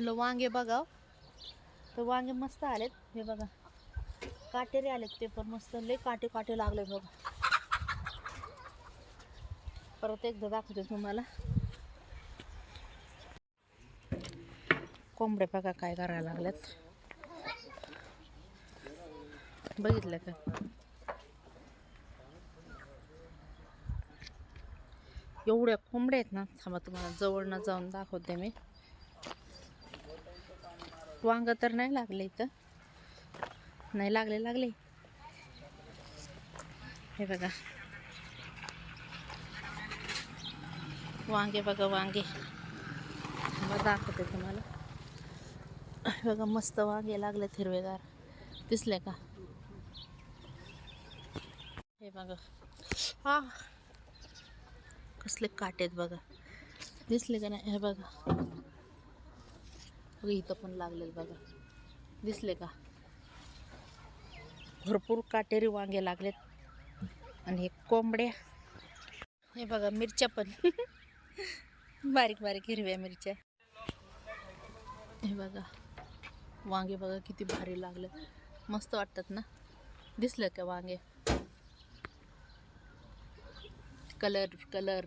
म्हटलं वांगे बघा. तर वांगे मस्त आलेत. हे बघा. काटेरी आलेत ते पण मस्त. लय काटे काटे लागले बघा. परत एकदा दाखवते तुम्हाला. कोंबडे बघा काय करायला लागल्यात. बघितलं का? एवढ्या कोंबड्या आहेत ना थांबा तुम्हाला जवळनं जाऊन दाखवते मी. वांग तर नाही लागले इथं. नाही लागले लागले. हे बघा. वांगे बघा वांगे. मग दाखवते तुम्हाला. हे बघा मस्त वांगे लागले हिरवेगार. दिसले का? हे बघा. हा. कसले काटे आहेत बघा. दिसले का नाही? हे बघा. इथं पण लागलेलं बघा. दिसले का? भरपूर काटेरी वांगे लागलेत. आणि हे कोंबड्या. हे बघा मिरच्या पण. बारीक बारीक हिरव्या मिरच्या. हे बघा. वांगे बघा किती भारी लागले मस्त वाटतात ना? दिसलं का वांगे? Colour colour